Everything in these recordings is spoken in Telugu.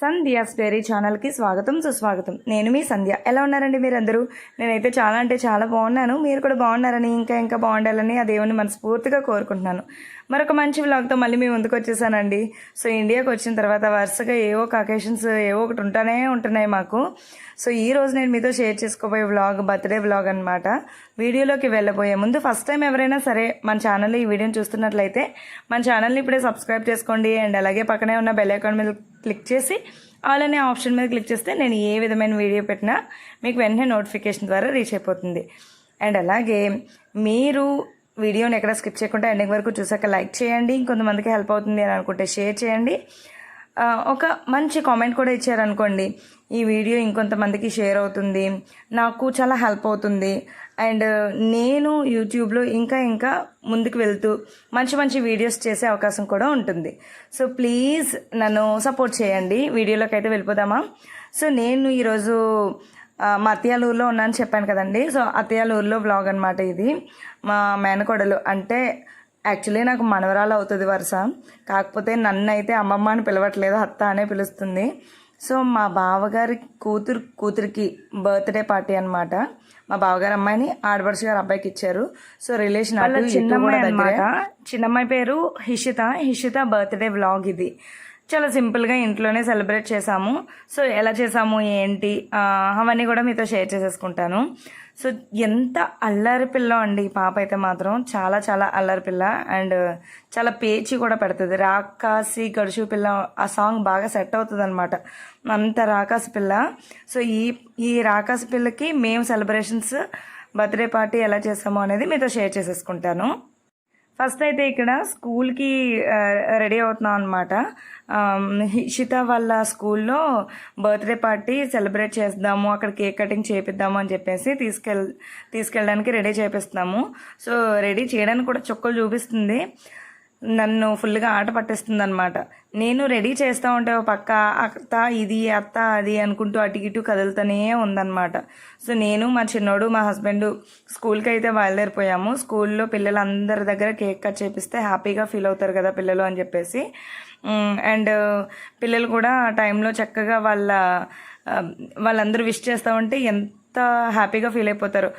సంధ్యాస్ డైరీ ఛానల్కి స్వాగతం సుస్వాగతం. నేను మీ సంధ్య. ఎలా ఉన్నారండి మీరందరూ? నేనైతే చాలా అంటే చాలా బాగున్నాను. మీరు కూడా బాగున్నారని ఇంకా ఇంకా బాగుండాలని ఆ దేవుని మనస్ఫూర్తిగా కోరుకుంటున్నాను. మరొక మంచి వ్లాగ్తో మళ్ళీ మీ ముందుకు వచ్చేసానండి. సో ఇండియాకి వచ్చిన తర్వాత వరుసగా ఏవో కకేషన్స్ ఏవో ఒకటి ఉంటానే ఉంటున్నాయి మాకు. సో ఈ రోజు నేను మీతో షేర్ చేసుకోబోయే వ్లాగ్ బర్త్డే వ్లాగ్ అనమాట వీడియోలోకి వెళ్ళబోయే ముందు ఫస్ట్ టైం ఎవరైనా సరే మన ఛానల్ ఈ వీడియోని చూస్తున్నట్లయితే మన ఛానల్ని ఇప్పుడే సబ్స్క్రైబ్ చేసుకోండి. అండ్ అలాగే పక్కనే ఉన్న బెల్ ఐకాన్ మీద క్లిక్ చేసి ఆల్ అనే ఆప్షన్ మీద క్లిక్ చేస్తే నేను ఏ విధమైన వీడియో పెట్టినా మీకు వెంటనే నోటిఫికేషన్ ద్వారా రీచ్ అయిపోతుంది. అండ్ అలాగే మీరు వీడియోని ఎక్కడ స్కిప్ చేయకుండా ఎండింగ్ వరకు చూసాక లైక్ చేయండి. ఇంకొంతమందికి హెల్ప్ అవుతుంది అని అనుకుంటే షేర్ చేయండి. ఒక మంచి కామెంట్ కూడా ఇచ్చారనుకోండి. ఈ వీడియో ఇంకొంతమందికి షేర్ అవుతుంది. నాకు చాలా హెల్ప్ అవుతుంది. అండ్ నేను యూట్యూబ్లో ఇంకా ఇంకా ముందుకు వెళ్తూ మంచి మంచి వీడియోస్ చేసే అవకాశం కూడా ఉంటుంది. సో ప్లీజ్ నన్ను సపోర్ట్ చేయండి. వీడియోలోకి అయితే వెళ్ళిపోదామా? సో నేను ఈరోజు మా అత్తయ్యాలూరులో ఉన్నాను చెప్పాను కదండి. సో అత్తయ్యాలూరులో బ్లాగ్ అనమాట ఇది. మా మేనకోడలు అంటే యాక్చువల్లీ నాకు మనవరాలు అవుతుంది వరుస. కాకపోతే నన్ను అయితే అమ్మమ్మ అని పిలవట్లేదు అత్త అనే పిలుస్తుంది. సో మా బావగారి కూతురు కూతురికి బర్త్డే పార్టీ అన్నమాట. మా బావగారు అమ్మాయిని ఆడపడుచు గారు అబ్బాయికి ఇచ్చారు. సో రిలేషన్ కూడా అనమాట చిన్నమ్మాయి పేరు హిషిత. హిషిత బర్త్డే వ్లాగ్ ఇది. చాలా సింపుల్గా ఇంట్లోనే సెలబ్రేట్ చేసాము సో ఎలా చేసాము ఏంటి అవన్నీ కూడా మీతో షేర్ చేసేసుకుంటాను. సో ఎంత అల్లరి పిల్ల అండి పాప అయితే మాత్రం. చాలా చాలా అల్లరి పిల్ల. అండ్ చాలా పేచి కూడా పెడుతుంది. రాకాసి గడుచు పిల్ల ఆ సాంగ్ బాగా సెట్ అవుతుంది అనమాట అంత రాకాసి పిల్ల. సో ఈ ఈ రాకాసి పిల్లకి మేము సెలబ్రేషన్స్ బర్త్డే పార్టీ ఎలా చేసాము అనేది మీతో షేర్ చేసేసుకుంటాను. ఫస్ట్ అయితే ఇక్కడ స్కూల్కి రెడీ అవుతున్నాం అనమాట హిషిత వాళ్ళ స్కూల్లో బర్త్డే పార్టీ సెలబ్రేట్ చేద్దాము అక్కడ కేక్ కటింగ్ చేపిద్దాము అని చెప్పేసి తీసుకెళ్ తీసుకెళ్ళడానికి రెడీ చేపిస్తున్నాము. సో రెడీ చేయడానికి కూడా చుక్కలు చూపిస్తుంది. నన్ను ఫుల్గా ఆట పట్టిస్తుంది అనమాట నేను రెడీ చేస్తూ ఉంటే ఒక పక్క అత్త ఇది అత్త అది అనుకుంటూ అటు ఇటు కదులుతూనే ఉందన్నమాట. సో నేను మా చిన్నోడు మా హస్బెండ్ స్కూల్కి అయితే బయలుదేరిపోయాము. స్కూల్లో పిల్లలందరి దగ్గర కేక్ కట్ చేపిస్తే హ్యాపీగా ఫీల్ అవుతారు కదా పిల్లలు అని చెప్పేసి. అండ్ పిల్లలు కూడా ఆ టైంలో చక్కగా వాళ్ళ వాళ్ళందరూ విష్ చేస్తూ ఉంటే ఎంత హ్యాపీగా ఫీల్ అయిపోతారు.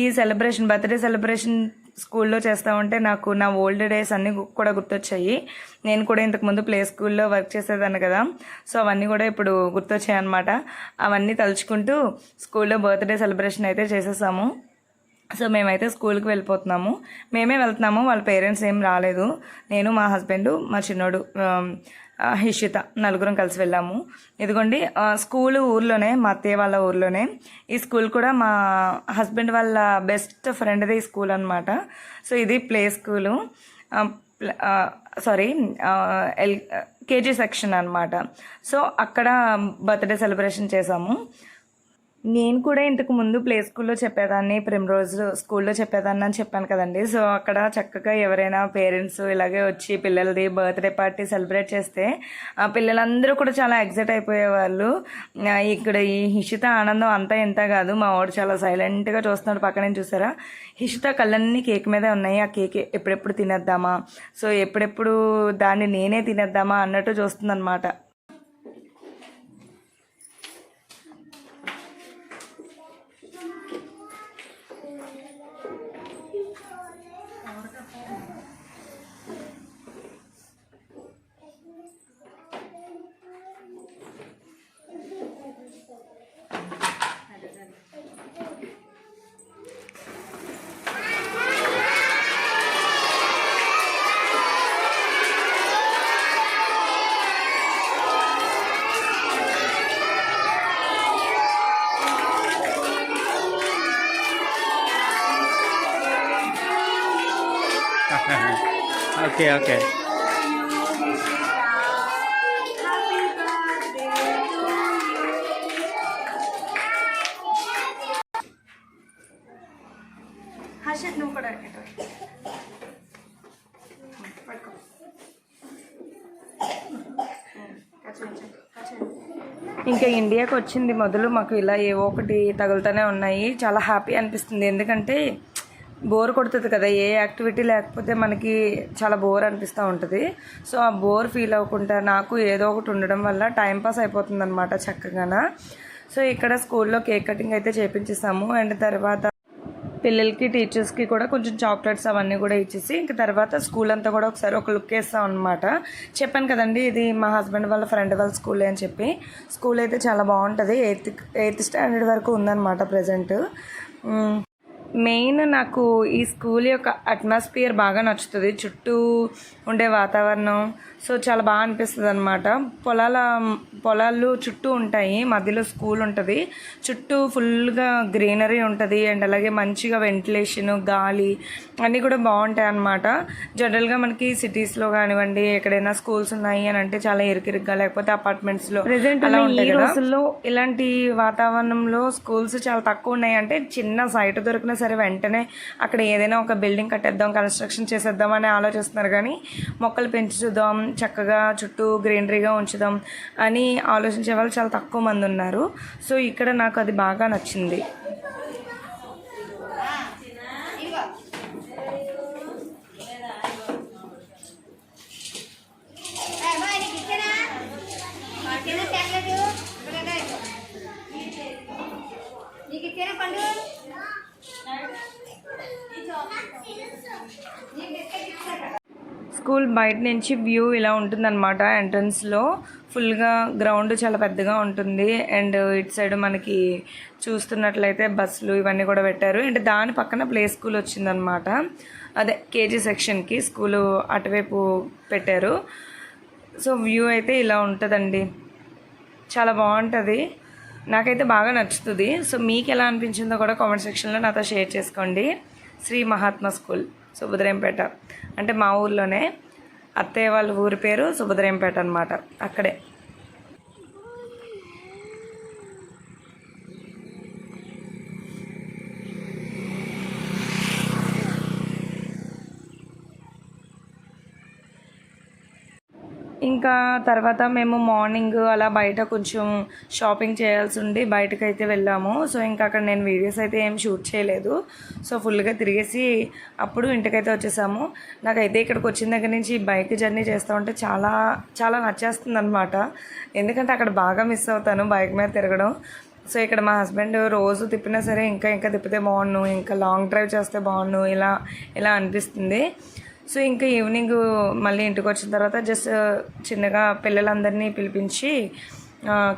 ఈ సెలబ్రేషన్ బర్త్డే సెలబ్రేషన్ స్కూల్లో చేస్తూ ఉంటే నాకు నా ఓల్డ్ డేస్ అన్నీ కూడా గుర్తొచ్చాయి. నేను కూడా ఇంతకుముందు ప్లే స్కూల్లో వర్క్ చేసేదాన్ని కదా. సో అవన్నీ కూడా ఇప్పుడు గుర్తొచ్చాయి అనమాట అవన్నీ తలుచుకుంటూ స్కూల్లో బర్త్డే సెలబ్రేషన్ అయితే చేసేసాము. సో మేమైతే స్కూల్కి వెళ్ళిపోతున్నాము. మేమే వెళ్తున్నాము. వాళ్ళ పేరెంట్స్ ఏం రాలేదు. నేను మా హస్బెండ్ మా చిన్నోడు హిషిత నలుగురం కలిసి వెళ్ళాము. ఇదిగోండి స్కూల్ ఊర్లోనే మా అత్తయ్య వాళ్ళ ఊర్లోనే. ఈ స్కూల్ కూడా మా హస్బెండ్ వాళ్ళ బెస్ట్ ఫ్రెండ్ది ఈ స్కూల్ అనమాట సో ఇది play school. Sorry L KG section అనమాట సో అక్కడ బర్త్డే సెలబ్రేషన్ చేసాము. నేను కూడా ఇంతకు ముందు ప్లే స్కూల్లో చెప్పేదాన్ని ప్రిమ్రోజ్ స్కూల్లో చెప్పేదాన్ని అని చెప్పాను కదండి. సో అక్కడ చక్కగా ఎవరైనా పేరెంట్స్ ఇలాగే వచ్చి పిల్లలది బర్త్డే పార్టీ సెలబ్రేట్ చేస్తే ఆ పిల్లలందరూ కూడా చాలా ఎగ్జైట్ అయిపోయేవాళ్ళు. ఇక్కడ ఈ హిషిత ఆనందం అంతా ఇంత కాదు. మా వాడు చాలా సైలెంట్గా చూస్తున్నాడు పక్కనే చూసారా? హిషిత కళ్ళన్నీ కేక్ మీదే ఉన్నాయి. ఆ కేక్ ఎప్పుడెప్పుడు తినేద్దామా? సో ఎప్పుడెప్పుడు దాన్ని నేనే తినేద్దామా అన్నట్టు చూస్తుందన్నమాట. ఓకే ఓకే హర్షిత్ నువ్వు కూడా ఇటు. పట్టుకో ఇంకా ఇండియాకి వచ్చింది మొదలు మాకు ఇలా ఏవో ఒకటి తగులుతూనే ఉన్నాయి. చాలా హ్యాపీ అనిపిస్తుంది. ఎందుకంటే బోర్ కొడుతుంది కదా ఏ యాక్టివిటీ లేకపోతే మనకి చాలా బోర్ అనిపిస్తూ ఉంటుంది. సో ఆ బోర్ ఫీల్ అవ్వకుండా నాకు ఏదో ఒకటి ఉండడం వల్ల టైం పాస్ అయిపోతుంది అనమాట చక్కగాన. సో ఇక్కడ స్కూల్లో కేక్ కటింగ్ అయితే చేపించేసాము. అండ్ తర్వాత పిల్లలకి టీచర్స్కి కూడా కొంచెం చాక్లెట్స్ అవన్నీ కూడా ఇచ్చేసి ఇంకా తర్వాత స్కూల్ అంతా కూడా ఒకసారి ఒక లుక్ వేస్తాం అనమాట చెప్పాను కదండి ఇది మా హస్బెండ్ వాళ్ళ ఫ్రెండ్ వాళ్ళ స్కూల్ అని చెప్పి. స్కూల్ అయితే చాలా బాగుంటుంది. ఎయిత్ ఎయిత్ స్టాండర్డ్ వరకు ఉందన్నమాట ప్రజెంట్. మెయిన్ నాకు ఈ స్కూల్ యొక్క అట్మాస్ఫియర్ బాగా నచ్చుతుంది. చుట్టూ ఉండే వాతావరణం. సో చాలా బాగా అనిపిస్తుంది అనమాట పొలాల పొలాలు చుట్టూ ఉంటాయి. మధ్యలో స్కూల్ ఉంటుంది. చుట్టూ ఫుల్గా గ్రీనరీ ఉంటుంది. అండ్ అలాగే మంచిగా వెంటిలేషన్ గాలి అన్నీ కూడా బాగుంటాయి అన్నమాట జనరల్గా మనకి సిటీస్లో కానివ్వండి ఎక్కడైనా స్కూల్స్ ఉన్నాయి అని అంటే చాలా ఇరుకిరుగ్గా లేకపోతే అపార్ట్మెంట్స్లో ప్రెసెంట్ అలా ఉంటాయి రోజుల్లో ఇలాంటి వాతావరణంలో స్కూల్స్ చాలా తక్కువ ఉన్నాయి. అంటే చిన్న సైట్ దొరికినా సరే వెంటనే అక్కడ ఏదైనా ఒక బిల్డింగ్ కట్టేద్దాం కన్స్ట్రక్షన్ చేసేద్దాం అని ఆలోచిస్తున్నారు. కానీ మొక్కలు పెంచుదాం చక్కగా చుట్టూ గ్రీనరీగా ఉంచుదాం అని ఆలోచించే వాళ్ళు చాలా తక్కువ మంది ఉన్నారు. సో ఇక్కడ నాకు అది బాగా నచ్చింది. పండు? స్కూల్ బయట నుంచి వ్యూ ఇలా ఉంటుందన్నమాట ఎంట్రన్స్లో. ఫుల్గా గ్రౌండ్ చాలా పెద్దగా ఉంటుంది. అండ్ ఇటు సైడ్ మనకి చూస్తున్నట్లయితే బస్సులు ఇవన్నీ కూడా పెట్టారు. అండ్ దాని పక్కన ప్లే స్కూల్ వచ్చిందనమాట అదే కేజీ సెక్షన్కి స్కూలు అటువైపు పెట్టారు. సో వ్యూ అయితే ఇలా ఉంటుందండి. చాలా బాగుంటుంది. నాకైతే బాగా నచ్చుతుంది. సో మీకు ఎలా అనిపించిందో కూడా కామెంట్ సెక్షన్లో నాతో షేర్ చేసుకోండి. శ్రీ మహాత్మా స్కూల్ సుభద్రంపేట అంటే మా ఊర్లోనే అత్తయ్య వాళ్ళ ఊరి పేరు సుభద్రంపేట అనమాట అక్కడే. ఇంకా తర్వాత మేము మార్నింగ్ అలా బయట కొంచెం షాపింగ్ చేయాల్సి ఉండి బయటకు అయితే వెళ్ళాము. సో ఇంకా అక్కడ నేను వీడియోస్ అయితే ఏం షూట్ చేయలేదు. సో ఫుల్గా తిరిగేసి అప్పుడు ఇంటికైతే వచ్చేసాము. నాకైతే ఇక్కడికి వచ్చిన దగ్గర నుంచి బైక్ జర్నీ చేస్తూ ఉంటే చాలా చాలా నచ్చేస్తుంది అనమాట ఎందుకంటే అక్కడ బాగా మిస్ అవుతాను బైక్ మీద తిరగడం. సో ఇక్కడ మా హస్బెండ్ రోజు తిప్పినా సరే ఇంకా ఇంకా తిప్పితే బాగుండు ఇంకా లాంగ్ డ్రైవ్ చేస్తే బాగుండు ఇలా ఇలా అనిపిస్తుంది. సో ఇంకా ఈవినింగ్ మళ్ళీ ఇంటికి వచ్చిన తర్వాత జస్ట్ చిన్నగా పిల్లలందరినీ పిలిపించి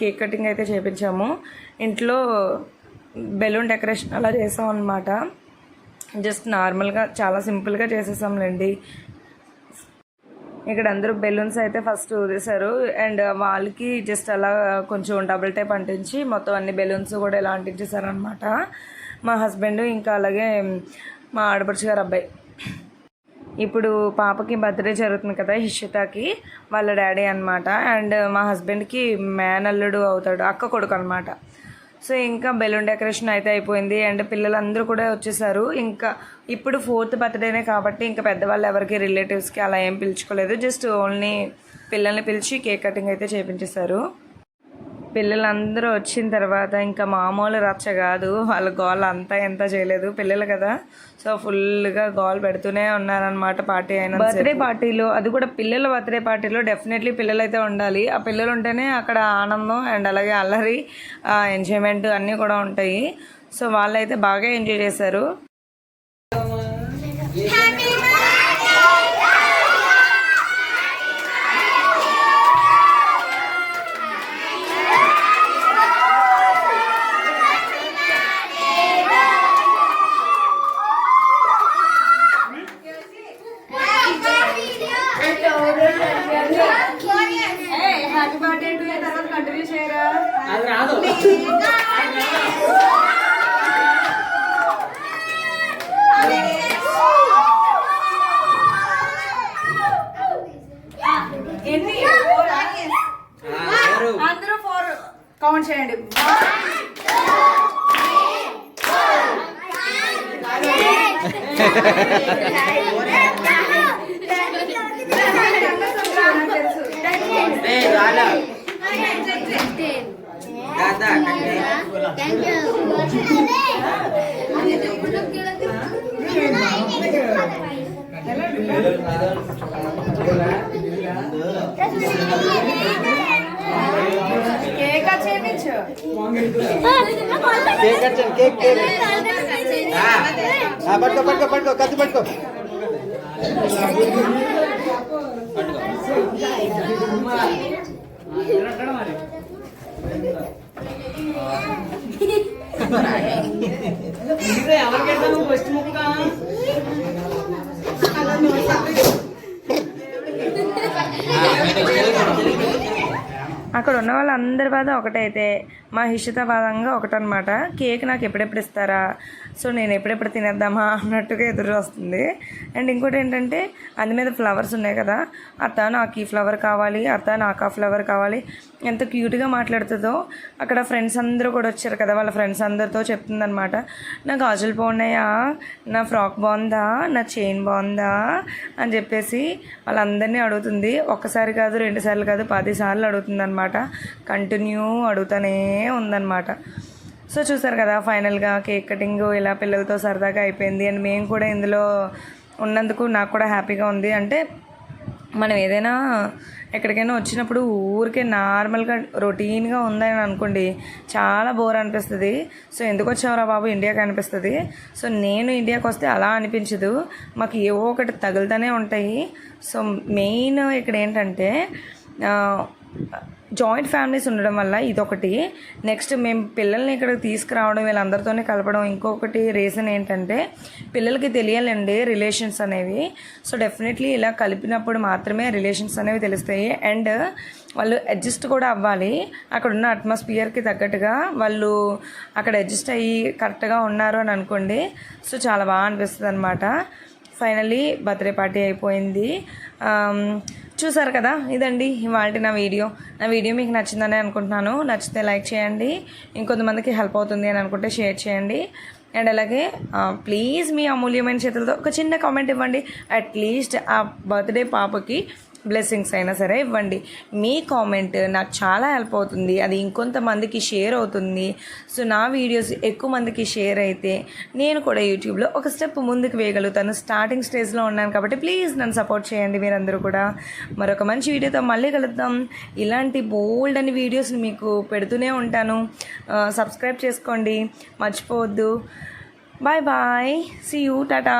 కేక్ కటింగ్ అయితే చేపించాము. ఇంట్లో బెలూన్ డెకరేషన్ అలా చేసాం అనమాట జస్ట్ నార్మల్గా చాలా సింపుల్గా చేసేసాంలేండి. ఇక్కడ అందరూ బెలూన్స్ అయితే ఫస్ట్ ఊదేశారు. అండ్ వాళ్ళకి జస్ట్ అలా కొంచెం డబుల్ టైప్ అంటించి మొత్తం అన్ని బెలూన్స్ కూడా ఇలా అంటించేశారనమాట మా హస్బెండ్ ఇంకా అలాగే మా ఆడపడుచు గారు అబ్బాయి. ఇప్పుడు పాపకి బర్త్డే జరుగుతుంది కదా హిషితాకి వాళ్ళ డాడీ అనమాట అండ్ మా హస్బెండ్కి మేనల్లుడు అవుతాడు అక్క కొడుకు అనమాట సో ఇంకా బెలూన్ డెకరేషన్ అయితే అయిపోయింది. అండ్ పిల్లలందరూ కూడా వచ్చేసారు. ఇంకా ఇప్పుడు ఫోర్త్ బర్త్డేనే కాబట్టి ఇంకా పెద్దవాళ్ళు ఎవరికి రిలేటివ్స్కి అలా ఏం పిలుచుకోలేదు. జస్ట్ ఓన్లీ పిల్లల్ని పిలిచి కేక్ కటింగ్ అయితే చేపించేశారు. పిల్లలందరూ వచ్చిన తర్వాత ఇంకా మామూలు రచ్చ కాదు. వాళ్ళ గోల్ అంతా ఎంత చేయలేదు. పిల్లలు కదా. సో ఫుల్గా గోల్ పెడుతూనే ఉన్నారనమాట పార్టీ అయిన బర్త్డే పార్టీలో అది కూడా పిల్లల బర్త్డే పార్టీలో డెఫినెట్లీ పిల్లలు అయితే ఉండాలి. ఆ పిల్లలు ఉంటేనే అక్కడ ఆనందం అండ్ అలాగే అల్లరి ఎంజాయ్మెంట్ అన్నీ కూడా ఉంటాయి. సో వాళ్ళైతే బాగా ఎంజాయ్ చేశారు హ్యాపీ బర్త్డే టు తర్వాత కంటిన్యూ చేయరా అది రాదు ఎన్ని ఎవరు అందరూ ఫోర్ కౌంట్ చేయండి ఏ రాలా థ్యాంక్ కేక్ చేయించు కేక్ వచ్చాను కేక్ కేక్. ఆ, పట్టుకో పట్టుకో పట్టుకో కత్తి పట్టుకో. అక్కడ ఉన్న వాళ్ళందరి బాధ ఒకటైతే మా హిషిత వాదంగా ఒకటనమాట కేక్ నాకు ఎప్పుడెప్పుడు ఇస్తారా? సో నేను ఎప్పుడెప్పుడు తినేద్దామా అన్నట్టుగా ఎదురు వస్తుంది అండ్ ఇంకోటి ఏంటంటే అందు మీద ఫ్లవర్స్ ఉన్నాయి కదా అత్త నాకు ఈ ఫ్లవర్ కావాలి అత్త నాకు ఆ ఫ్లవర్ కావాలి ఎంత క్యూట్గా మాట్లాడుతుందో. అక్కడ ఫ్రెండ్స్ అందరూ కూడా వచ్చారు కదా వాళ్ళ ఫ్రెండ్స్ అందరితో చెప్తుందనమాట నా గాజులు బాగున్నాయా? నా ఫ్రాక్ బాగుందా? నా చైన్ బాగుందా? అని చెప్పేసి వాళ్ళందరినీ అడుగుతుంది. ఒక్కసారి కాదు రెండుసార్లు కాదు పదిసార్లు అడుగుతుంది అనమాట కంటిన్యూ అడుగుతూనే ఉందన్నమాట. సో చూసారు కదా ఫైనల్గా కేక్ కటింగ్ ఇలా పిల్లలతో సరదాగా అయిపోయింది. అండ్ మేము కూడా ఇందులో ఉన్నందుకు నాకు కూడా హ్యాపీగా ఉంది. అంటే మనం ఏదైనా ఎక్కడికైనా వచ్చినప్పుడు ఊరికే నార్మల్గా రొటీన్గా ఉందని అనుకోండి చాలా బోర్ అనిపిస్తుంది. సో ఎందుకు వచ్చావురా బాబు? ఇండియాకి అనిపిస్తుంది. సో నేను ఇండియాకి వస్తే అలా అనిపించదు. మాకు ఏవో ఒకటి తగులుతూనే ఉంటాయి. సో మెయిన్ ఇక్కడ ఏంటంటే జాయింట్ ఫ్యామిలీస్ ఉండడం వల్ల ఇదొకటి. నెక్స్ట్ మేము పిల్లల్ని ఇక్కడికి తీసుకురావడం వీళ్ళందరితోనే కలపడం ఇంకొకటి రీజన్ ఏంటంటే పిల్లలకి తెలియాలండి రిలేషన్స్ అనేవి. సో డెఫినెట్లీ ఇలా కలిపినప్పుడు మాత్రమే రిలేషన్స్ అనేవి తెలుస్తాయి. అండ్ వాళ్ళు అడ్జస్ట్ కూడా అవ్వాలి. అక్కడ ఉన్న అట్మాస్ఫియర్కి తగ్గట్టుగా వాళ్ళు అక్కడ అడ్జస్ట్ అయ్యి కరెక్ట్గా ఉన్నారు అని అనుకోండి. సో చాలా బాగా అనిపిస్తుంది అనమాట ఫైనలీ బర్త్డే పార్టీ అయిపోయింది. చూసారు కదా? ఇదండి ఇవాళ నా వీడియో. నా వీడియో మీకు నచ్చిందని అనుకుంటున్నాను. నచ్చితే లైక్ చేయండి. ఇంకొంతమందికి హెల్ప్ అవుతుంది అని అనుకుంటే షేర్ చేయండి. అండ్ అలాగే ప్లీజ్ మీ అమూల్యమైన చేతులతో ఒక చిన్న కామెంట్ ఇవ్వండి. అట్లీస్ట్ ఆ బర్త్డే పాపకి బ్లెస్సింగ్స్ అయినా సరే ఇవ్వండి. మీ కామెంట్ నాకు చాలా హెల్ప్ అవుతుంది. అది ఇంకొంతమందికి షేర్ అవుతుంది. సో నా వీడియోస్ ఎక్కువ మందికి షేర్ అయితే నేను కూడా యూట్యూబ్లో ఒక స్టెప్ ముందుకు వేయగలుగుతాను. స్టార్టింగ్ స్టేజ్లో ఉన్నాను కాబట్టి ప్లీజ్ నన్ను సపోర్ట్ చేయండి మీరందరూ కూడా. మరొక మంచి వీడియోతో మళ్ళీ కలుద్దాం. ఇలాంటి బోల్డ్ అని వీడియోస్ని మీకు పెడుతూనే ఉంటాను. సబ్స్క్రైబ్ చేసుకోండి. మర్చిపోవద్దు. Bye bye see you Tata